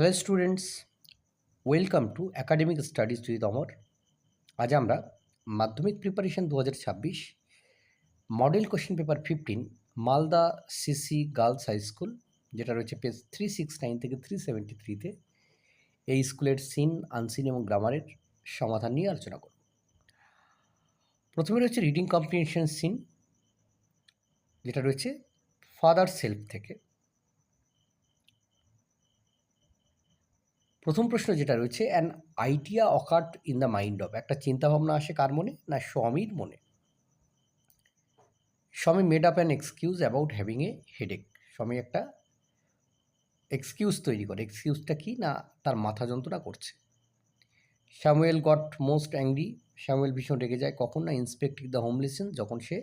Hello students welcome to academic studies with Amar আজ আমরা মাধ্যমিক প্রিপারেশন দু হাজার ছাব্বিশ model question paper fifteen Malda CC girls high school যেটা রয়েছে পেজ থ্রি সিক্স নাইন থেকে থ্রি সেভেন্টি থ্রিতে এই স্কুলের সিন আনসিন এবং গ্রামারের সমাধান নিয়ে আলোচনা করব। প্রথমে রয়েছে রিডিং কম্প্রিহেনশন সিন যেটা রয়েছে ফাদার সেলফ থেকে। প্রথম প্রশ্ন যেটা রয়েছে an idea occurred in the mind of একটা চিন্তাভাবনা আসে কার মনে? না, স্বামীর মনে? স্বামী made up an excuse about having a headache স্বামী একটা এক্সকিউজ তৈরি করে। এক্সকিউজটা কি? না, তার মাথা যন্ত্রণা করছে। Samuel got most angry. Samuel ভীষণ রেগে যায়। কখন না ইন্সপেক্টিং দ্য হোমলেসন যখন সে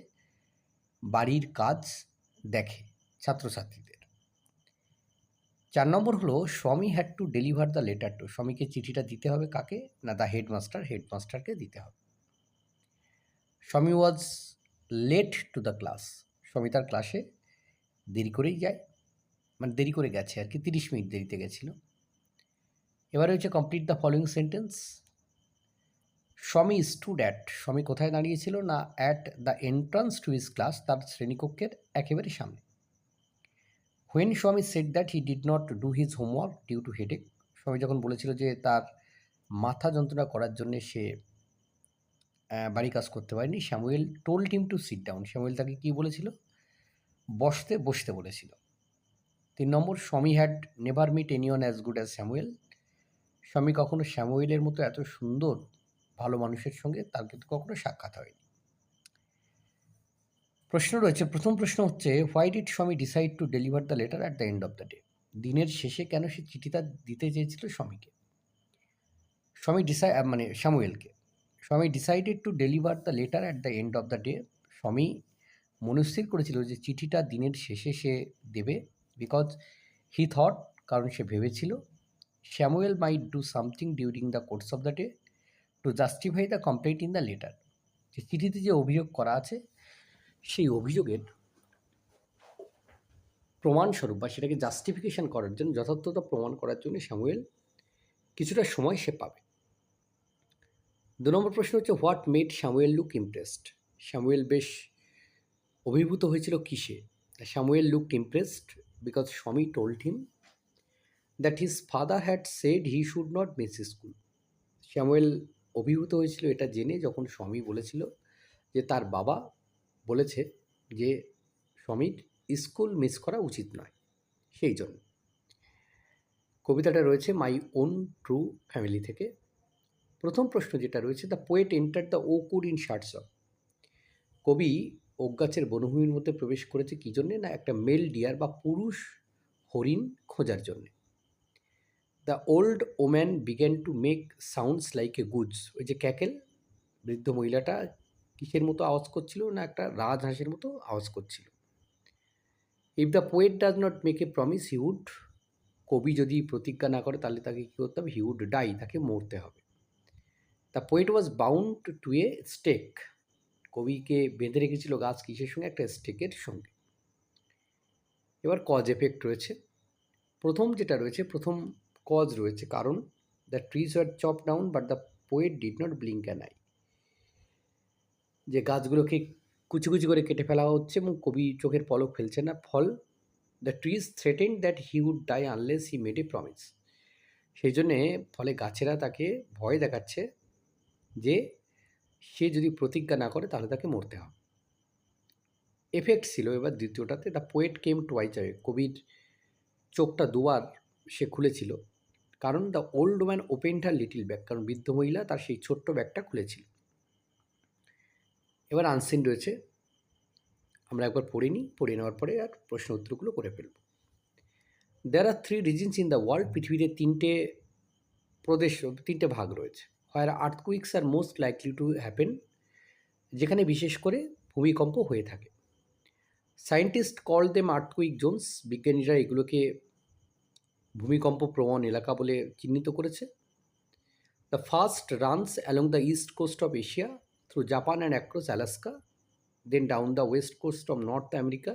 বাড়ির কাজ দেখে, ছাত্রছাত্রীদের। চার নম্বর হলো, Swami had to deliver the letter to স্বামীকে চিঠিটা দিতে হবে কাকে? না দ্য হেডমাস্টার হেডমাস্টারকে দিতে হবে। Swami was late to the class Swami তার ক্লাসে দেরি করেই যায় মানে দেরি করে গেছে আর কি, তিরিশ মিনিট দেরিতে গেছিল। এবারে হচ্ছে complete the following sentence Swami stood at Swami কোথায় দাঁড়িয়েছিল? না at the entrance to his class তার শ্রেণীকক্ষের একেবারে সামনে। When Swami said that he did not do his homework due to headache Swami যখন বলেছিল যে তার মাথা যন্ত্রণা করার জন্য সে বাড়ি কাজ করতে পারেনি Samuel told him to sit down Samuel তাকে কী বলেছিল? বসতে বসতে বলেছিল। তিন নম্বর Swami had never met anyone as good as Samuel Swami কখনো শ্যামুয়েলের মতো এত সুন্দর, ভালো মানুষের সঙ্গে তার কিন্তু কখনো সাক্ষাৎ হয়নি। প্রশ্ন রয়েছে, প্রথম প্রশ্ন হচ্ছে why did Swami decide to deliver the letter at the end of the day দিনের শেষে কেন সে চিঠিটা দিতে চেয়েছিল স্বামীকে? স্বামী ডিসাই মানে স্যামুয়েলকে। Swami decided to deliver the letter at the end of the day Swami মনস্থির করেছিল যে চিঠিটা দিনের শেষে সে দেবে বিকজ হি থট কারণ সে ভেবেছিল, Samuel might do something during the course of the day to justify the complaint in the letter যে চিঠিতে যে অভিযোগ করা আছে সেই অভিযোগের প্রমাণস্বরূপ বা সেটাকে জাস্টিফিকেশন করার জন্য, যথার্থতা প্রমাণ করার জন্য স্যামুয়েল কিছুটা সময় সে পাবে। দু নম্বর প্রশ্ন হচ্ছে what made Samuel look impressed Samuel বেশ অভিভূত হয়েছিল কিসে? Samuel look impressed because Swami told him that his father had said he should not miss school Samuel অভিভূত হয়েছিল এটা জেনে যখন স্বামী বলেছিল যে তার বাবা বলেছে যে স্বামীর স্কুল মিস করা উচিত নয়, সেই জন্য। কবিতাটা রয়েছে মাই ওন ট্রু ফ্যামিলি থেকে। প্রথম প্রশ্ন যেটা রয়েছে, the poet enter the wood in search of কবি গাছের বনভূমির মধ্যে প্রবেশ করেছে কী জন্যে না একটা মেল ডিয়ার বা পুরুষ হরিণ খোঁজার জন্যে? The old woman began to make sounds like a goose. ওই যে ক্যাকেল, বৃদ্ধ মহিলাটা কিসের মতো আওয়াজ করছিল না একটা রাজহাঁসের মতো আওয়াজ করছিল। If the poet does not make a promise he would কবি যদি প্রতিজ্ঞা না করে তাহলে তাকে কী করতে হবে? হি উড ডাই তাকে মরতে হবে। The poet was bound to a stake কবিকে বেঁধে রেখেছিল গাছ কিসের সঙ্গে? একটা স্টেকের সঙ্গে। এবার কজ এফেক্ট রয়েছে। প্রথম যেটা রয়েছে, প্রথম কজ রয়েছে। কারণ the trees are chop down but the poet did not blink an eye যে গাছগুলোকে কুচি কুচি করে কেটে ফেলা হচ্ছে এবং কবি চোখের পলক ফেলছে না। ফল the trees threaten that he would die unless he made a promise সেই জন্যে ফলে গাছেরা তাকে ভয় দেখাচ্ছে যে সে যদি প্রতিজ্ঞা না করে তাহলে তাকে মরতে হবে। এফেক্ট ছিল এবার দ্বিতীয়টাতে। The poet came twice away কবির চোখটা দুবার সে খুলেছিল। কারণ the old man open her little bag কারণ বৃদ্ধ মহিলা তার সেই ছোট্ট ব্যাগটা খুলেছিল। এবার আনসিন রয়েছে। আমরা একবার পড়ে নিই, পড়ে নেওয়ার পরে আর প্রশ্ন উত্তরগুলো করে ফেলব। There are three regions in the world পৃথিবীতে তিনটে প্রদেশ, তিনটে ভাগ রয়েছে। Where earthquakes are most likely to happen যেখানে বিশেষ করে ভূমিকম্প হয়ে থাকে। Scientist call them earthquake zones বিজ্ঞানীরা এগুলোকে ভূমিকম্প প্রবণ এলাকা বলে চিহ্নিত করেছে। The first runs along the east coast of Asia through Japan and across Alaska then down the west coast of North America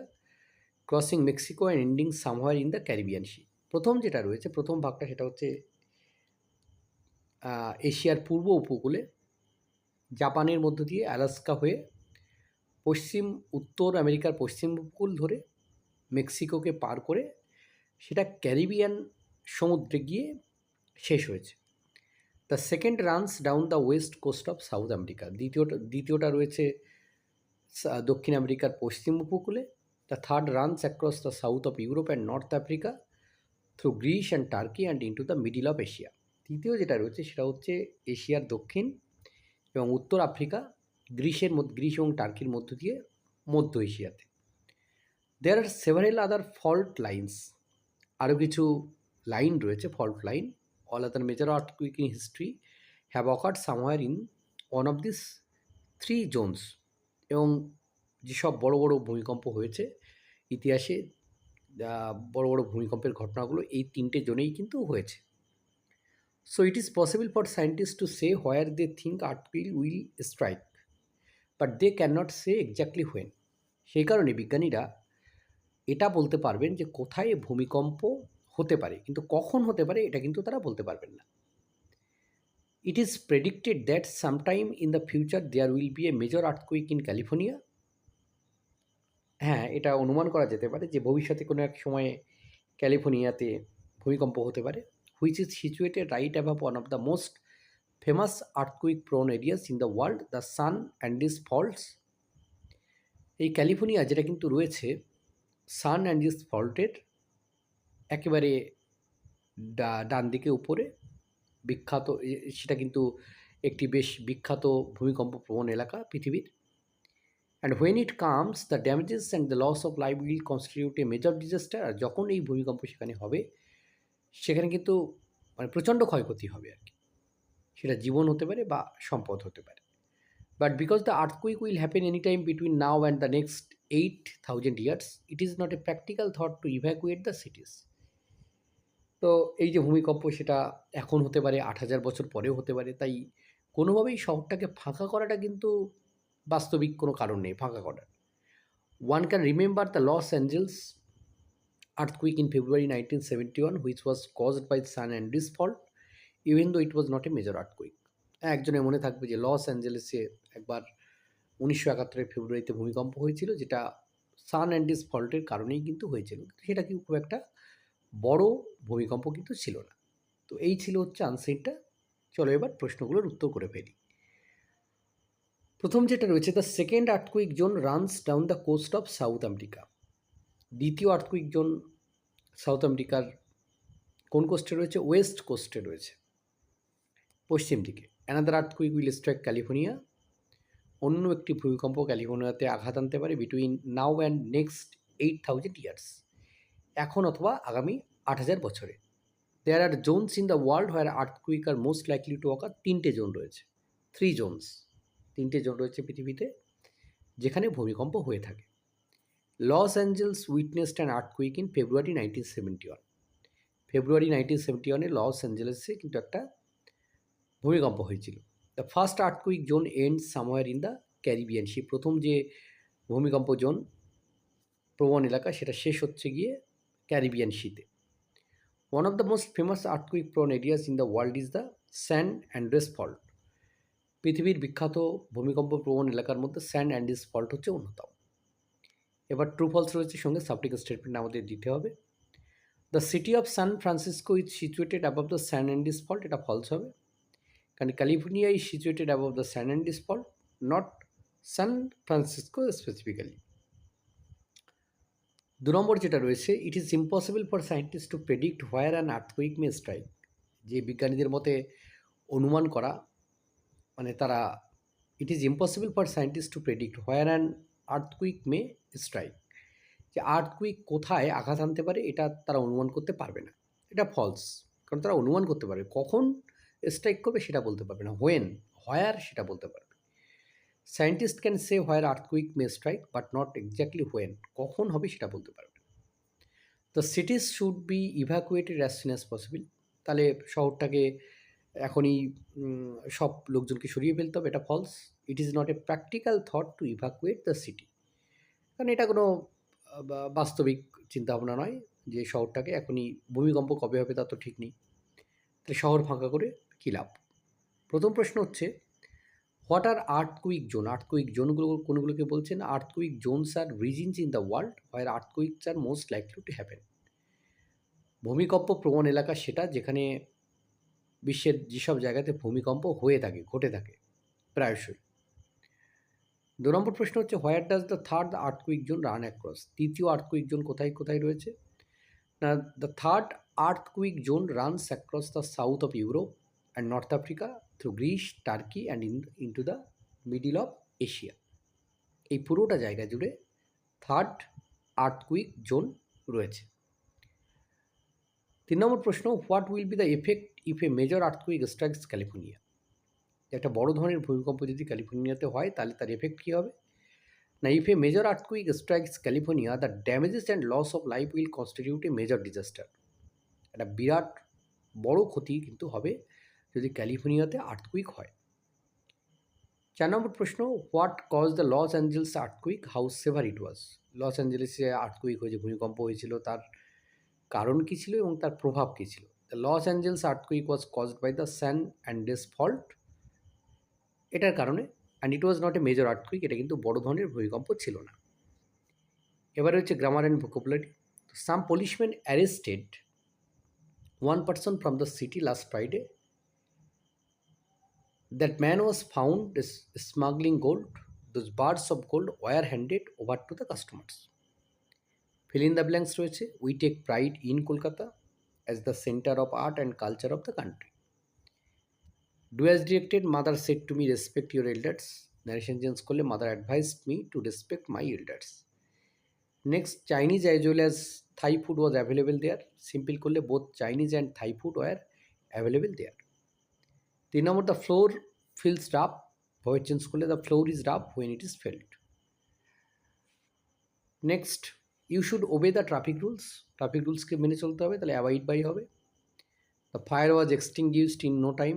crossing Mexico and ending somewhere in the Caribbean sea প্রথম যেটা রয়েছে, প্রথম ভাগটা সেটা হচ্ছে এশিয়ার পূর্ব উপকূলে, জাপানের মধ্য দিয়ে আলাস্কা হয়ে পশ্চিম, উত্তর আমেরিকার পশ্চিম উপকূল ধরে মেক্সিকোকে পার করে সেটা ক্যারিবিয়ান সমুদ্রে গিয়ে শেষ হয়েছে। The second runs down the west coast of South America দ্বিতীয়টা দ্বিতীয়টা রয়েছে দক্ষিণ আমেরিকার পশ্চিম উপকূলে। The third runs across the south of Europe and North Africa through Greece and Turkey and into the middle of Asia তৃতীয় যেটা রয়েছে সেটা হচ্ছে এশিয়ার দক্ষিণ এবং উত্তর আফ্রিকা, গ্রিসের মধ্যে, গ্রিস এবং টার্কির মধ্য দিয়ে মধ্য এশিয়াতে। There are several other fault lines আরও কিছু লাইন রয়েছে fault line other major earthquake in history have occurred somewhere in one of this three zones এবং যেসব বড় বড় ভূমিকম্প হয়েছে, ইতিহাসে বড় বড় ভূমিকম্পের ঘটনাগুলো এই তিনটে জোনেই কিন্তু হয়েছে। So it is possible for scientist to say where they think earthquake will strike but they can not say exactly when সেই কারণে বিজ্ঞানীরা এটা বলতে পারবেন যে কোথায় ভূমিকম্প হতে পারে, কিন্তু কখন হতে পারে এটা কিন্তু তারা বলতে পারবেন না। It is predicted that sometime in the future there will be a major earthquake in California হ্যাঁ এটা অনুমান করা যেতে পারে যে ভবিষ্যতে কোনো এক সময়ে ক্যালিফোর্নিয়াতে ভূমিকম্প হতে পারে which is situated right above one of the most famous earthquake prone areas in the world the San Andreas faults এই ক্যালিফোর্নিয়া যেটা কিন্তু রয়েছে সান অ্যান্ডিস ফল্টের একেবারে ডান দিকে উপরে। বিখ্যাত সেটা কিন্তু একটি বেশ বিখ্যাত ভূমিকম্প প্রবণ এলাকা পৃথিবীর। And when it comes the damages and the loss of life will constitute a major disaster আর যখন এই ভূমিকম্প সেখানে হবে, সেখানে কিন্তু মানে প্রচণ্ড ক্ষয়ক্ষতি হবে আর কি। সেটা জীবন হতে পারে বা সম্পদ হতে পারে। But because the earthquake will happen any time between now and the next eight thousand years it is not a practical thought to evacuate the cities তো এই যে ভূমিকম্প সেটা এখন হতে পারে আট হাজার বছর পরেও হতে পারে তাই কোনোভাবেই শহরটাকে ফাঁকা করাটা কিন্তু বাস্তবিক কোনো কারণ নেই ফাঁকা করার one can remember the Los Angeles earthquake in February earthquake in February 1971, which was caused by San Andreas fault, even though it was not a major earthquake. একজনের মনে থাকবে যে লস অ্যাঞ্জেলেসে একবার উনিশশো একাত্তরের ফেব্রুয়ারিতে ভূমিকম্প হয়েছিল যেটা সান অ্যান্ডিস ফল্টের কারণেই কিন্তু হয়েছিল সেটা কি খুব একটা বড় ভূমিকম্প কিন্তু ছিল না। তো এই ছিল হচ্ছে আনসারটা চলো এবার প্রশ্নগুলোর উত্তর করে ফেলি। প্রথম যেটা রয়েছে the second earthquake zone runs down the coast of South America দ্বিতীয় আর্থকুইক জোন সাউথ আমেরিকার কোন কোস্টে রয়েছে? ওয়েস্ট কোস্টে রয়েছে। পশ্চিম দিকে। Another earthquake will strike California অন্য একটি ভূমিকম্প ক্যালিফোর্নিয়াতে আঘাত আনতে পারে between now and next eight thousand years এখন অথবা আগামী আট হাজার বছরে। There are zones in the world where earthquake are most likely to occur তিনটে জোন রয়েছে। থ্রি জোনস তিনটে জোন রয়েছে পৃথিবীতে, যেখানে ভূমিকম্প হয়ে থাকে। Los Angeles witnessed an earthquake in February nineteen seventy one February nineteen seventy ওয়ানে লস অ্যাঞ্জেলেসে কিন্তু একটা ভূমিকম্প হয়েছিল। The first earthquake zone end somewhere in the Caribbean সেই প্রথম যে ভূমিকম্প জোন প্রবণ এলাকা, সেটা শেষ হচ্ছে গিয়ে ক্যারিবিয়ান শীতে। One of the most famous earthquake prone areas in the world is the San Andreas fault পৃথিবীর বিখ্যাত ভূমিকম্প প্রবণ এলাকার মধ্যে স্যান্ড অ্যান্ডিস ফল্ট হচ্ছে অন্যতম। এবার ট্রু ফলস রয়েছে, সঙ্গে সাবটিক স্টেটমেন্ট আমাদের দিতে হবে। The city of San Francisco is situated above the San Andreas fault এটা ফলস হবে। কারণ California is situated above the San Andreas fault not San Francisco specifically দু নম্বর যেটা রয়েছে it is impossible for scientist to predict where an earthquake may strike যে বিজ্ঞানীদের মতে অনুমান করা মানে তারা it is impossible for scientist to predict where an earthquake may strike যে আর্থকুইক কোথায় আঘাত আনতে পারে, এটা তারা অনুমান করতে পারবে না। এটা ফলস কারণ তারা অনুমান করতে পারবে। কখন স্ট্রাইক করবে সেটা বলতে পারবে না। হোয়েন হোয়ার সেটা বলতে পারবে। Scientist can say where earthquake may strike but not exactly when কখন হবে সেটা বলতে পারবে the cities should be evacuated as soon as possible তাহলে শহরটাকে এখনই সব লোকজনকে সরিয়ে ফেলতে হবে, এটা false it is not a practical thought to evacuate the city কারণ এটা কোনো বাস্তবিক চিন্তাভাবনা নয় যে শহরটাকে এখনই ভূমিকম্প কবে হবে তা তো ঠিক নেই। তাহলে শহর ফাঁকা করে কী লাভ? প্রথম প্রশ্ন হচ্ছে what are earthquake zone earthquake জোনগুলো কোনগুলোকে বলছেন? Earthquake zones are regions in the world where earthquakes are most likely to happen ভূমিকম্প প্রবণ এলাকা সেটা যেখানে বিশ্বের যেসব জায়গাতে ভূমিকম্প হয়ে থাকে, ঘটে থাকে, প্রায়শই। দু নম্বর প্রশ্ন হচ্ছে where does the third earthquake zone run across তৃতীয় আর্থকুইক জোন কোথায় কোথায় রয়েছে? না the third earthquake zone runs across the south of Europe and North Africa through Greece Turkey and in into the middle of Asia এই পুরোটা জায়গা জুড়ে third earthquake zone রয়েছে। তিন নম্বর প্রশ্ন what will be the effect if a major earthquake strikes California একটা বড় ধরনের ভূমিকম্প যদি ক্যালিফোর্নিয়াতে হয়, তাহলে তার এফেক্ট কী হবে? না if a major earthquake strikes California the damages and loss of life will constitute a major disaster একটা বিরাট বড় ক্ষতি কিন্তু হবে যদি ক্যালিফোর্নিয়াতে আর্থকুইক হয়। চার নম্বর প্রশ্ন what cause the Los Angeles earthquake how severe it was loss অ্যাঞ্জেলেসে আর্থকুইক হয়েছে, ভূমিকম্প হয়েছিল, তার কারণ কী ছিল এবং তার প্রভাব কী ছিল? The Los Angeles earthquake was caused by the San Andreas fault এটার কারণে and it was not a major earthquake এটা কিন্তু বড় ধরনের ভূমিকম্প ছিল না। এবারে হচ্ছে grammar and vocabulary some policeman arrested one person from the city last Friday That man was found smuggling gold. Those bars of gold were handed over to the customers. Fill in the blanks রয়েছে We take pride in Kolkata as the center of art and culture of the country. Do as directed, mother said to me, respect your elders. Narration change করলে mother advised me to respect my elders. Next, Chinese as well as Thai food was available there. Simple করলে both Chinese and Thai food were available there. তিন নম্বর the floor feels rough voice change করলে the floor is rough when it is felt next you should obey the traffic rules traffic রুলসকে মেনে চলতে হবে, তাহলে avoid by হবে। The fire was extinguished in no time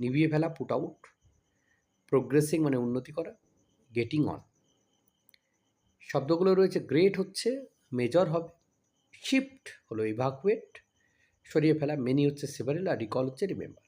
নিভিয়ে ফেলা put out progressing মানে উন্নতি করা গেটিং অন শব্দগুলো রয়েছে গ্রেট হচ্ছে মেজর হবে। শিফট হলো ইভাকুয়েট সরিয়ে ফেলা মেনি হচ্ছে সেভারেল আর রিকল হচ্ছে রিমেম্বার